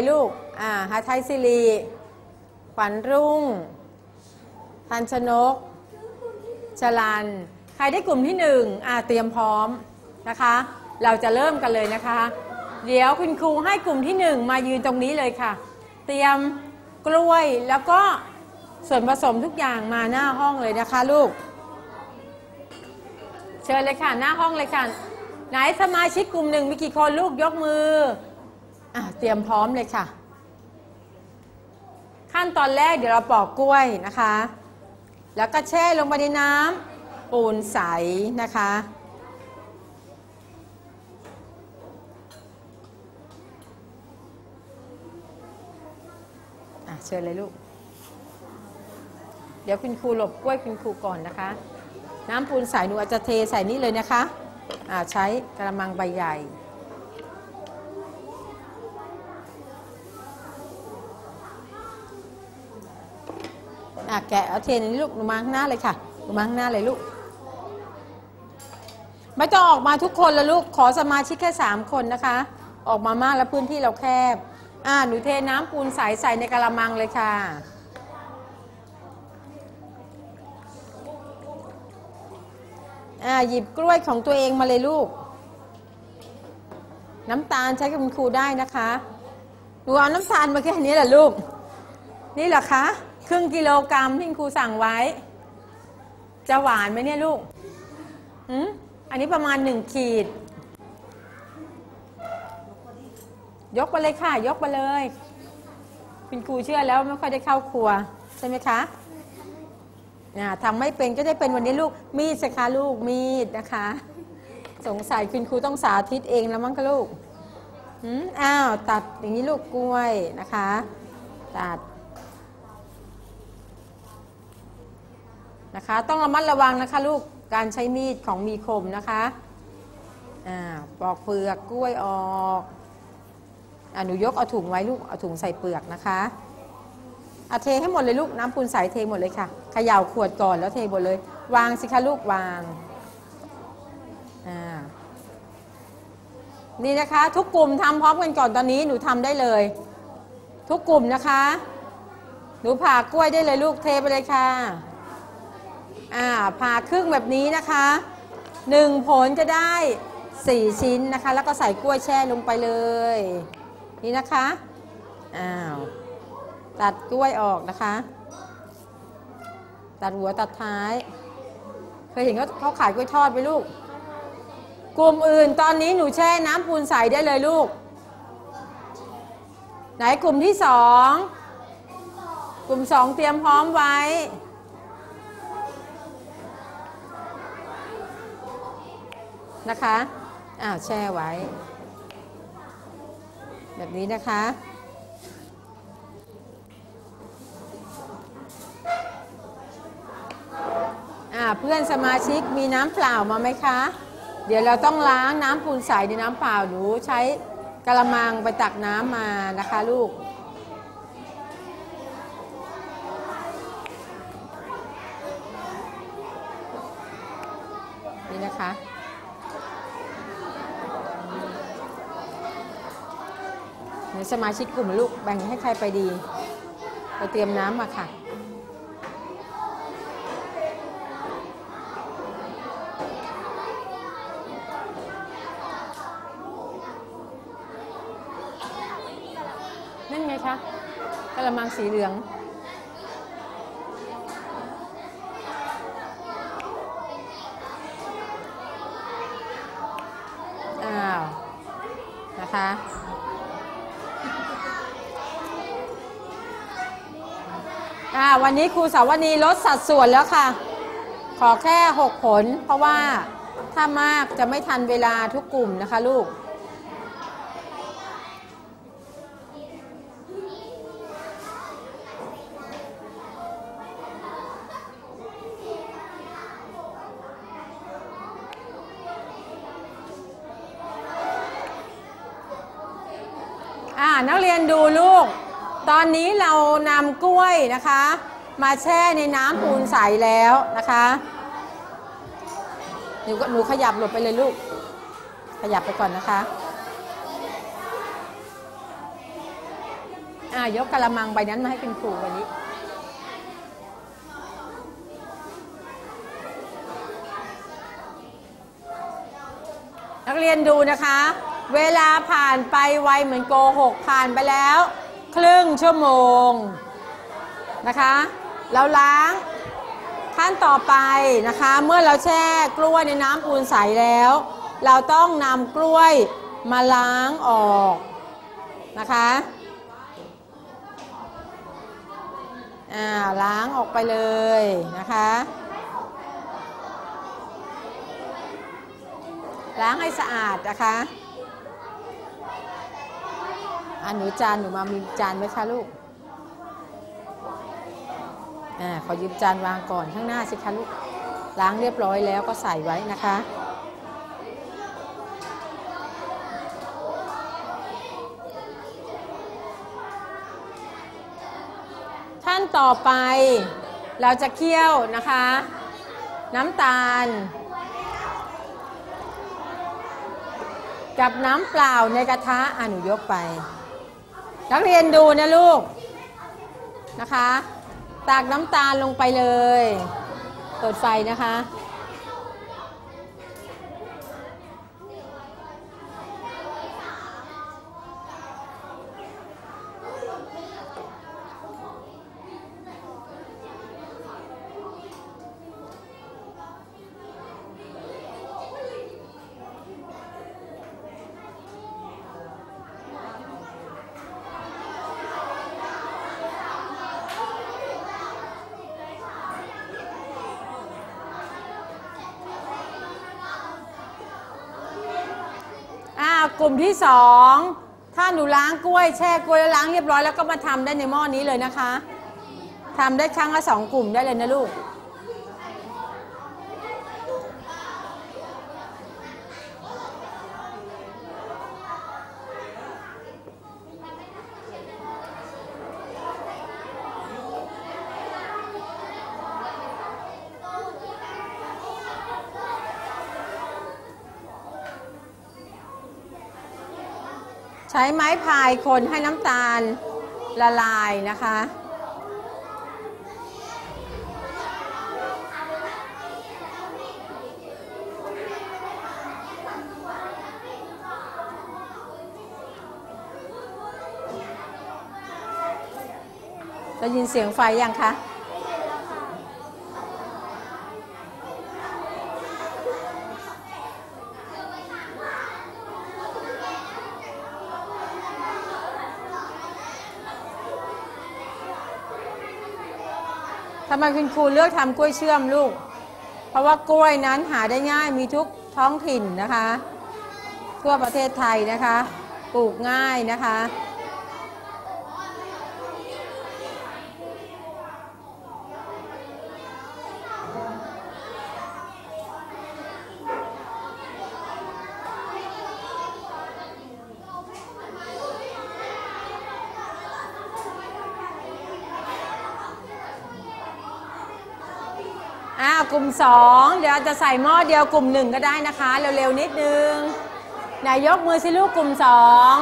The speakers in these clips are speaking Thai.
ลยลูก อ่าหาไทยสิริขวัญรุ่ง ทันชนก ชลัน ใครได้กลุ่มที่หนึ่งอ่าเตรียมพร้อมนะคะ เราจะเริ่มกันเลยนะคะ เดี๋ยวคุณครูให้กลุ่มที่หนึ่งมายืนตรงนี้เลยค่ะ เตรียมกล้วยแล้วก็ส่วนผสมทุกอย่างมาหน้าห้องเลยนะคะลูก เชิญเลยค่ะหน้าห้องเลยค่ะ ไหนสมาชิกกลุ่มหนึ่งมีกี่คนลูกยกมือ อะเตรียมพร้อมเลยค่ะ ขั้นตอนแรกเดี๋ยวเราปอกกล้วยนะคะ แล้วก็แช่ลงไปในน้ำปูนใสนะคะ อะเชิญเลยลูก เดี๋ยวคุณครูหลบกล้วยคุณครูก่อนนะคะ น้ำปูนใสหนูอาจจะเทใส่นี่เลยนะคะ อ่าใช้กระมังใบใหญ่ อะแกะเอาเทนนี้ลูกหนูมาข้างหน้าเลยค่ะหนูมาข้างหน้าเลยลูก ไม่ต้องออกมาทุกคนละลูก ขอสมาชิกแค่สามคนนะคะ ออกมามากแล้วพื้นที่เราแคบ อ่าหนูเทน้ำปูนใสใส่ในกระมังเลยค่ะอ่าหยิบกล้วยของตัวเองมาเลยลูก น้ำตาลใช้กับคุณครูได้นะคะหนูเอาน้ำตาลมาแค่นี้แหละลูก นี่เหรอคะ ครึ่งกิโลกรัมที่คุณครูสั่งไว้ จะหวานไหมเนี่ยลูกอืมอันนี้ประมาณหนึ่งขีด ยกไปเลยค่ะ ยกไปเลยคุณครูเชื่อแล้วไม่ค่อยได้เข้าครัว ใช่ไหมคะอ่าทำไม่เป็นก็ได้เป็นวันนี้ลูก มีดสิคะลูกมีดนะคะ สงสัยคุณครูต้องสาธิตเองแล้วมั้งคะลูกอืมอ้าว ตัดอย่างนี้ลูกกล้วยนะคะ ตัด นะคะ ต้องระมัดระวังนะคะลูกการใช้มีดของมีคมนะคะอ่าปอกเปลือกกล้วยออกอ่าหนูยกเอาถุงไว้ลูกเอาถุงใส่เปลือกนะคะอาเทให้หมดเลยลูกน้ำปูนใสเทหมดเลยค่ะเขย่าขวดก่อนแล้วเทหมดเลย วางสิคะลูกวางอ่านี่นะคะ ทุกกลุ่มทำพร้อมกันก่อนตอนนี้หนูทำได้เลย ทุกกลุ่มนะคะ หนูผ่ากล้วยได้เลยลูกเทไปเลยค่ะ อ่าผ่าครึ่งแบบนี้นะคะหนึ่งผลจะได้สี่ชิ้นนะคะ แล้วก็ใส่กล้วยแช่ลงไปเลย นี่นะคะอ้าวตัดกล้วยออกนะคะ ตัดหัวตัดท้าย เคยเห็นเขาเขาขายกล้วยทอดไหมลูก กลุ่มอื่นตอนนี้หนูแช่น้ำปูนใสได้เลยลูก ไหนกลุ่มที่สอง กลุ่มสองเตรียมพร้อมไว้ นะคะอ้าวแช่ไว้ แบบนี้นะคะอ่าเพื่อนสมาชิกมีน้ำเปล่ามาไหมคะ เดี๋ยวเราต้องล้างน้ำปูนใสในน้ำเปล่าหนูใช้กระมังไปตักน้ำมานะคะลูก นี่นะคะ เดี๋ยว สมาชิกกลุ่มลูกแบ่งให้ใครไปดี ไปเตรียมน้ำมาค่ะ นั่นไงคะกระมังสีเหลืองอ้าว นะคะ อ่า วันนี้ครูสาวนีลดสัดส่วนแล้วค่ะ ขอแค่ 6 ผล เพราะว่าถ้ามากจะไม่ทันเวลาทุกกลุ่มนะคะลูกอ่านักเรียนดูลูก ตอนนี้เรานำกล้วยนะคะ มาแช่ในน้ำปูนใสแล้วนะคะหนูก็หนูขยับหลบไปเลยลูก ขยับไปก่อนนะคะอ่ายกกระมังใบนั้นมาให้คุณครูวันนี้ นักเรียนดูนะคะ เวลาผ่านไปไวเหมือนโกหกผ่านไปแล้ว ครึ่งชั่วโมงนะคะเราล้างขั้นต่อไปนะคะ เมื่อเราแช่กล้วยในน้ำปูนใสแล้ว เราต้องนำกล้วยมาล้างออกนะคะอ่าล้างออกไปเลยนะคะล้างให้สะอาดนะคะ อ่าหนูจานหนูมามีจานไหมคะลูกอ่าขอยืมจานวางก่อนข้างหน้าสิคะลูกล้างเรียบร้อยแล้วก็ใส่ไว้นะคะขั้นต่อไปเราจะเคี่ยวนะคะ น้ำตาล กับน้ำเปล่าในกระทะอะหนูยกไป นักเรียนดูนะลูกนะคะ ตากน้ำตาลลงไปเลยเปิดไฟนะคะ อ่า กลุ่มที่สองถ้าหนูล้างกล้วยแช่กล้วยแล้วล้างเรียบร้อยแล้วก็มาทำได้ในหม้อนี้เลยนะคะทำได้ครั้งละสองกลุ่มได้เลยนะลูก ใช้ไม้พายคนให้น้ำตาลละลายนะคะ ได้ยินเสียงไฟยังคะ ทำไมคุณครูเลือกทำกล้วยเชื่อมลูก เพราะว่ากล้วยนั้นหาได้ง่ายมีทุกท้องถิ่นนะคะ ทั่วประเทศไทยนะคะ ปลูกง่ายนะคะ กลุ่มสองเดี๋ยวจะใส่หม้อเดียวกลุ่มหนึ่งก็ได้นะคะ เร็วๆนิดนึงไหนยกมือสิลูกกลุ่มสอง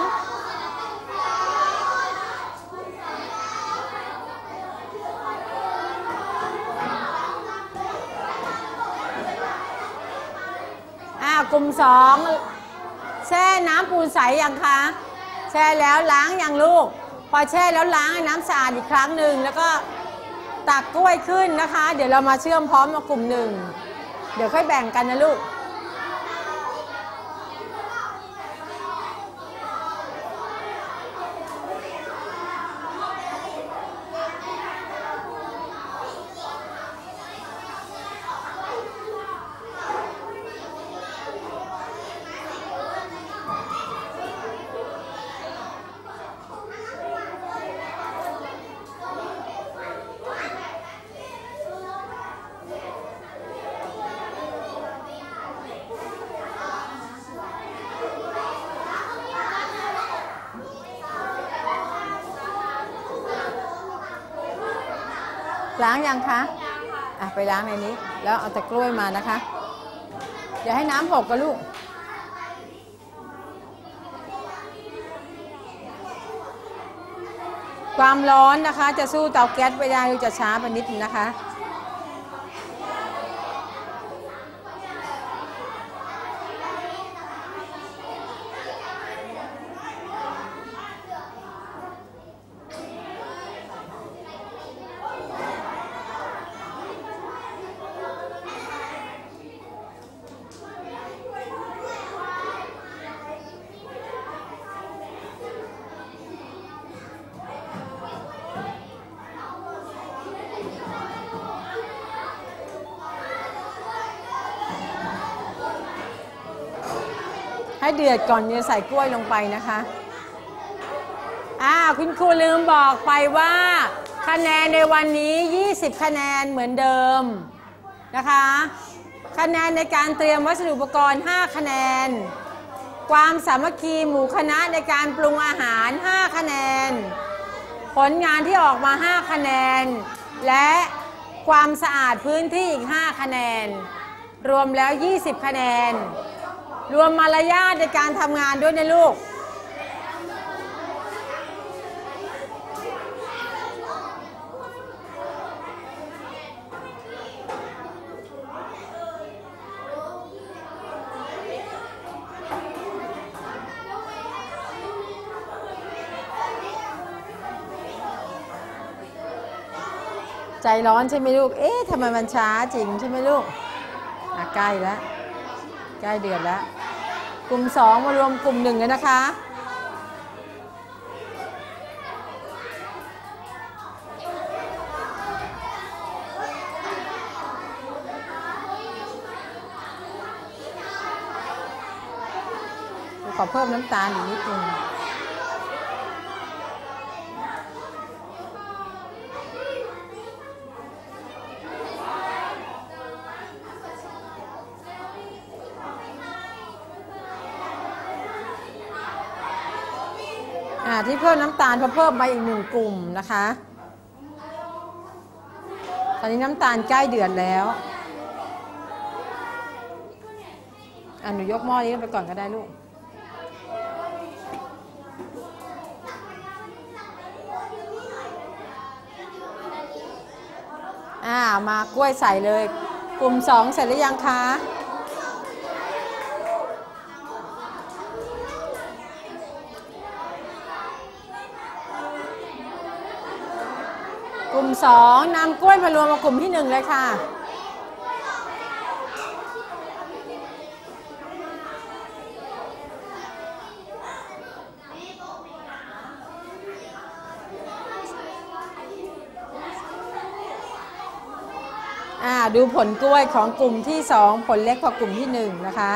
อ้าวกลุ่มสองแช่น้ำปูนใสยังคะแช่แล้วล้างยังลูก พอแช่แล้วล้างให้น้ำสะอาดอีกครั้งหนึ่งแล้วก็ ตักกล้วยขึ้นนะคะ เดี๋ยวเรามาเชื่อมพร้อมมากลุ่มหนึ่ง เดี๋ยวค่อยแบ่งกันนะลูก ล้างยังคะอะไปล้างในนี้ แล้วเอาแต่กล้วยมานะคะ อย่าให้น้ำหกกันลูกความร้อนนะคะ จะสู้เตาแก๊สไม่ได้จะช้าไปนิดนะคะ ให้เดือดก่อนจะใส่กล้วยลงไปนะคะอ่าคุณครูลืมบอกไปว่า คะแนนในวันนี้ 20 คะแนนเหมือนเดิมนะคะ คะแนนในการเตรียมวัสดุอุปกรณ์ 5 คะแนน ความสามัคคีหมู่คณะในการปรุงอาหาร 5 คะแนน ผลงานที่ออกมา 5 คะแนน และความสะอาดพื้นที่อีก 5 คะแนน รวมแล้ว 20 คะแนน รวมมารยาทในการทำงานด้วยนะลูก ใจร้อนใช่ไหมลูก เอ๊ะทำไมมันช้าจริงใช่ไหมลูก อะใกล้แล้ว ใกล้เดือดแล้ว กลุ่มสองมารวมกลุ่มหนึ่งกันนะคะ ขอเพิ่มน้ำตาลอีกนิดนึง ที่เพิ่มน้ำตาลเพเพิ่มมาอีกหนึ่งกลุ่มนะคะ ตอนนี้น้ำตาลใกล้เดือดแล้วอ่าหนูยกหม้อนี้ไปก่อนก็ได้ลูกอ่ามากล้วยใส่เลย กลุ่มสองเสร็จหรือยังคะ ลุ่มสองนำกล้วยมารวมกับกลุ่มที่หนึ่งเลยค่ะอ่าดูผลกล้วยของกลุ่มที่สองผลเล็กกว่ากลุ่มที่หนึ่งนะคะ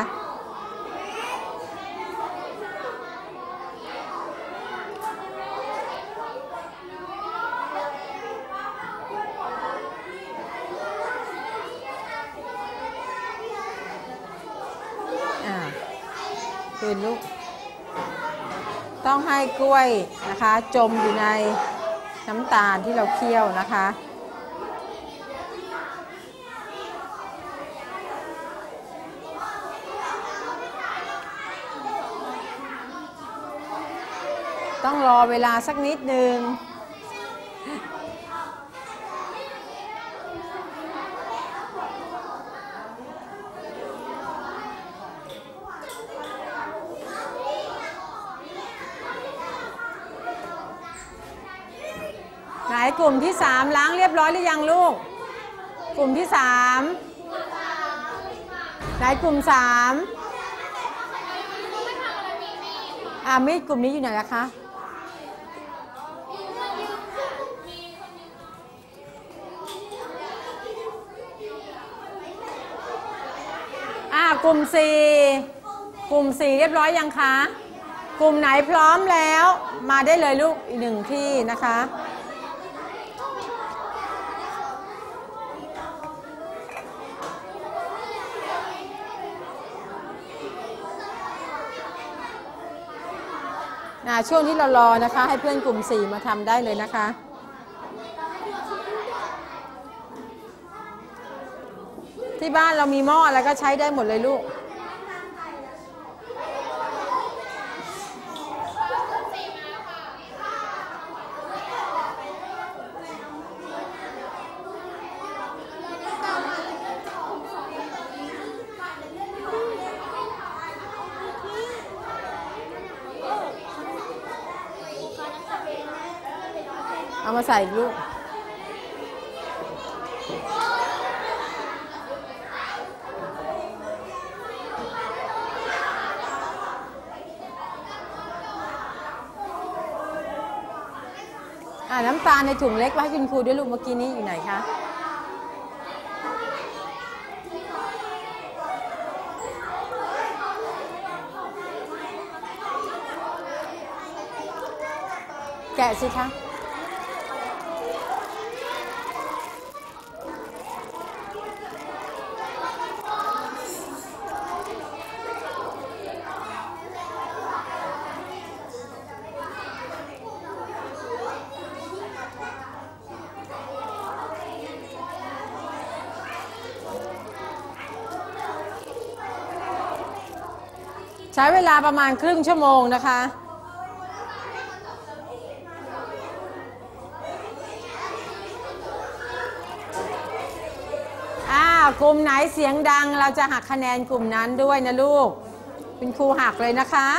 นลูก ต้องให้กล้วยนะคะ จมอยู่ในน้ำตาลที่เราเคี่ยวนะคะ ต้องรอเวลาสักนิดนึง กลุ่มที่สามล้างเรียบร้อยหรือยังลูก กลุ่มที่สามไหนกลุ่มสามอ่ามีดกลุ่มนี้อยู่ไหนล่ะคะอ่ากลุ่มสี่กลุ่มสี่เรียบร้อยยังคะ กลุ่มไหนพร้อมแล้ว มาได้เลยลูกอีกหนึ่งที่นะคะ ช่วงที่เรารอนะคะ ให้เพื่อนกลุ่ม 4 มาทำได้เลยนะคะที่บ้านเรามีหม้ออะไรก็ใช้ได้หมดเลยลูก ใส่ลูก อ่าน้ำตาลในถุงเล็กไว้ให้คุณครูด้วยลูกเมื่อกี้นี้อยู่ไหนคะแกะสิคะ ใช้เวลาประมาณครึ่งชั่วโมงนะคะ อ้าว กลุ่มไหนเสียงดังเราจะหักคะแนนกลุ่มนั้นด้วยนะลูก เป็นครูหักเลยนะคะ